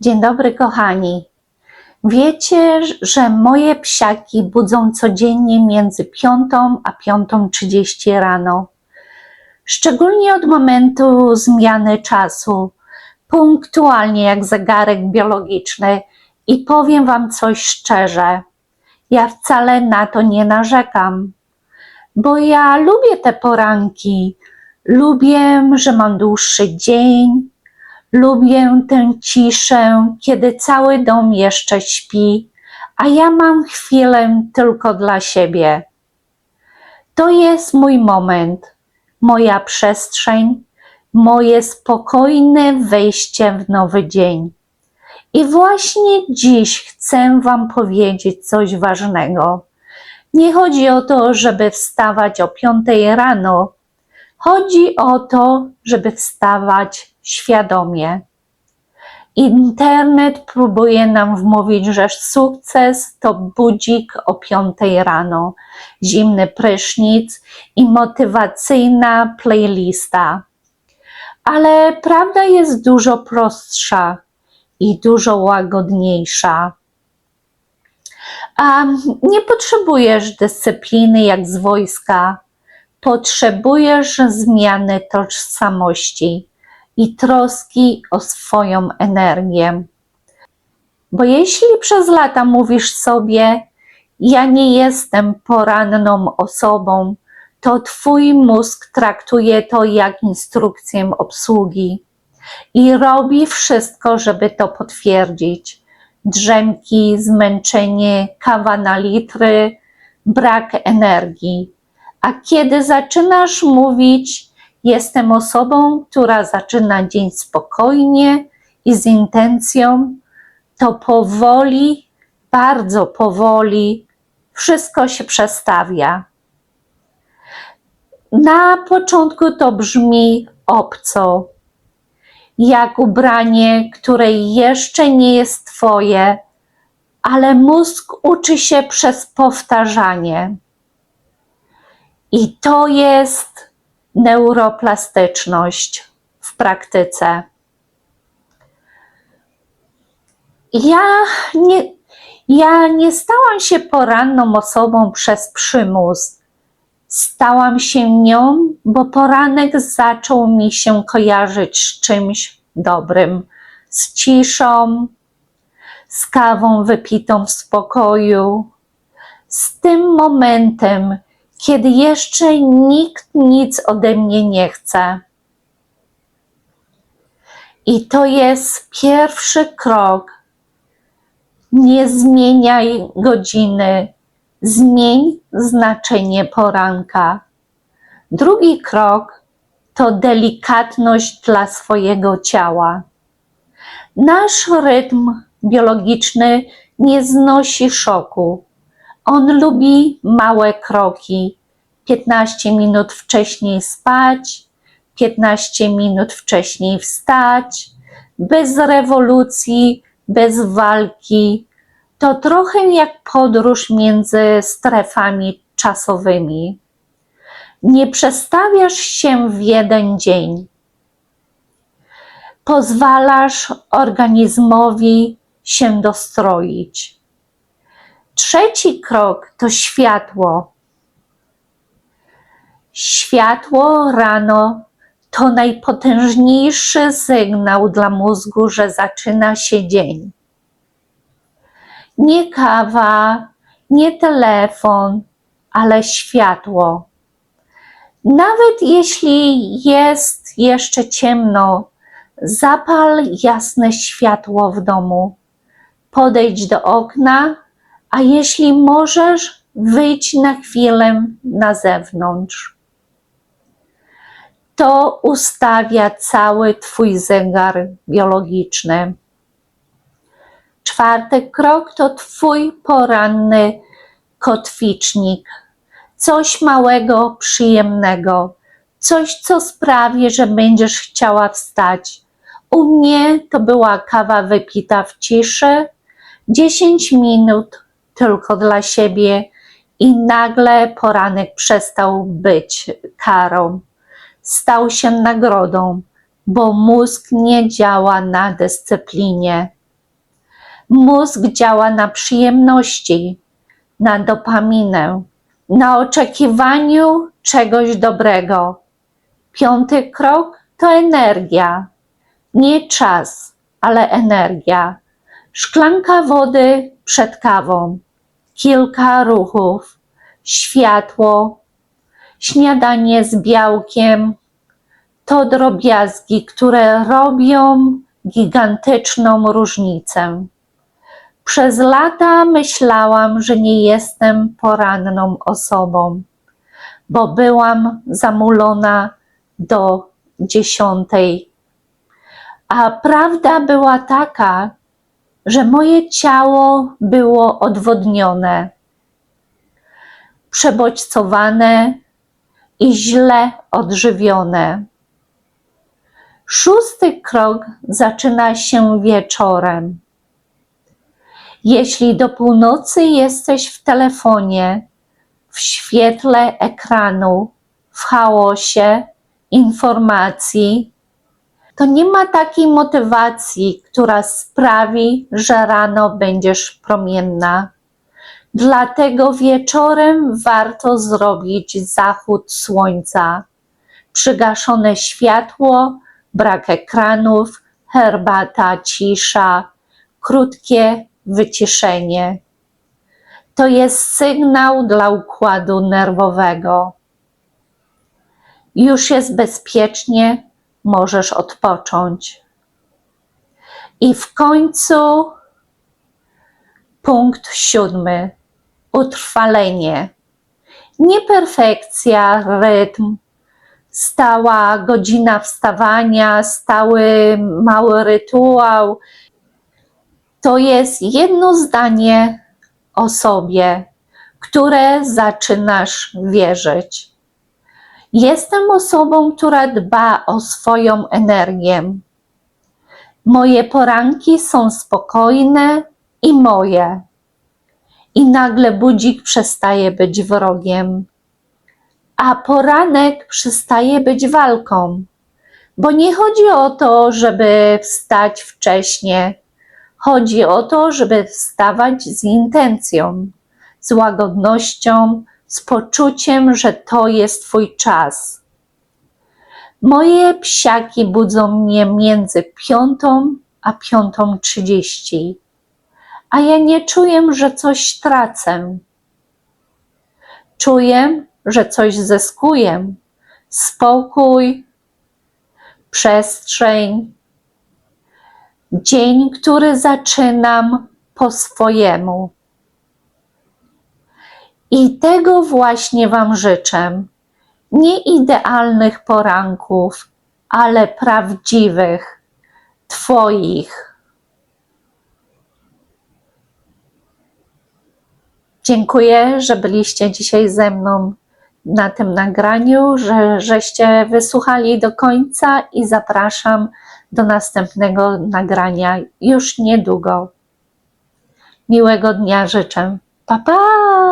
Dzień dobry, kochani. Wiecie, że moje psiaki budzą codziennie między 5 a 5.30 rano. Szczególnie od momentu zmiany czasu, punktualnie jak zegarek biologiczny. I powiem Wam coś szczerze, ja wcale na to nie narzekam, bo ja lubię te poranki. Lubię, że mam dłuższy dzień, Lubię tę ciszę, kiedy cały dom jeszcze śpi, a ja mam chwilę tylko dla siebie. To jest mój moment, moja przestrzeń, moje spokojne wejście w nowy dzień. I właśnie dziś chcę Wam powiedzieć coś ważnego. Nie chodzi o to, żeby wstawać o piątej rano. Chodzi o to, żeby wstawać świadomie. Internet próbuje nam wmówić, że sukces to budzik o piątej rano, zimny prysznic i motywacyjna playlista. Ale prawda jest dużo prostsza i dużo łagodniejsza. Nie potrzebujesz dyscypliny jak z wojska, potrzebujesz zmiany tożsamości i troski o swoją energię. Bo jeśli przez lata mówisz sobie, ja nie jestem poranną osobą, to twój mózg traktuje to jak instrukcję obsługi i robi wszystko, żeby to potwierdzić. Drzemki, zmęczenie, kawa na litry, brak energii. A kiedy zaczynasz mówić, jestem osobą, która zaczyna dzień spokojnie i z intencją, to powoli, bardzo powoli wszystko się przestawia. Na początku to brzmi obco, jak ubranie, które jeszcze nie jest Twoje, ale mózg uczy się przez powtarzanie. I to jest neuroplastyczność w praktyce. Ja nie, ja nie stałam się poranną osobą przez przymus. Stałam się nią, bo poranek zaczął mi się kojarzyć z czymś dobrym, z ciszą, z kawą wypitą w spokoju, z tym momentem, kiedy jeszcze nikt nic ode mnie nie chce. I to jest pierwszy krok. Nie zmieniaj godziny, zmień znaczenie poranka. Drugi krok to delikatność dla swojego ciała. Nasz rytm biologiczny nie znosi szoku on lubi małe kroki. 15 minut wcześniej spać, 15 minut wcześniej wstać, bez rewolucji, bez walki. To trochę jak podróż między strefami czasowymi. Nie przestawiasz się w jeden dzień. Pozwalasz organizmowi się dostroić. Trzeci krok to światło. Światło rano to najpotężniejszy sygnał dla mózgu, że zaczyna się dzień. Nie kawa, nie telefon, ale światło. Nawet jeśli jest jeszcze ciemno, zapal jasne światło w domu. Podejdź do okna a jeśli możesz, wyjdź na chwilę na zewnątrz. To ustawia cały Twój zegar biologiczny. Czwarty krok to Twój poranny kotwicznik. Coś małego, przyjemnego, coś, co sprawi, że będziesz chciała wstać. U mnie to była kawa wypita w ciszy, 10 minut tylko dla siebie i nagle poranek przestał być karą. Stał się nagrodą, bo mózg nie działa na dyscyplinie, Mózg działa na przyjemności, na dopaminę, na oczekiwaniu czegoś dobrego. Piąty krok to energia. Nie czas, ale energia. Szklanka wody przed kawą, kilka ruchów, światło, śniadanie z białkiem. To drobiazgi, które robią gigantyczną różnicę. Przez lata myślałam, że nie jestem poranną osobą, bo byłam zamulona do dziesiątej. A prawda była taka, że moje ciało było odwodnione, przebodźcowane i źle odżywione. Szósty krok zaczyna się wieczorem. Jeśli do północy jesteś w telefonie, w świetle ekranu, w chaosie informacji, to nie ma takiej motywacji, która sprawi, że rano będziesz promienna. Dlatego wieczorem warto zrobić zachód słońca. Przygaszone światło, brak ekranów, herbata, cisza, krótkie wyciszenie. To jest sygnał dla układu nerwowego. Już jest bezpiecznie, możesz odpocząć. I w końcu punkt siódmy utrwalenie. Nie perfekcja, rytm, stała godzina wstawania, stały mały rytuał. To jest jedno zdanie o sobie, które zaczynasz wierzyć. Jestem osobą, która dba o swoją energię. Moje poranki są spokojne i moje. I nagle budzik przestaje być wrogiem, a poranek przestaje być walką. Bo nie chodzi o to, żeby wstać wcześnie. Chodzi o to, żeby wstawać z intencją, z łagodnością, z poczuciem, że to jest Twój czas. Moje psiaki budzą mnie między piątą a piątą trzydzieści, a ja nie czuję, że coś tracę. Czuję, że coś zyskuję. Spokój, przestrzeń, dzień, który zaczynam po swojemu. I tego właśnie Wam życzę. Nie idealnych poranków, ale prawdziwych, Twoich. Dziękuję, że byliście dzisiaj ze mną na tym nagraniu, że żeście wysłuchali do końca i zapraszam do następnego nagrania już niedługo. Miłego dnia życzę. Pa pa!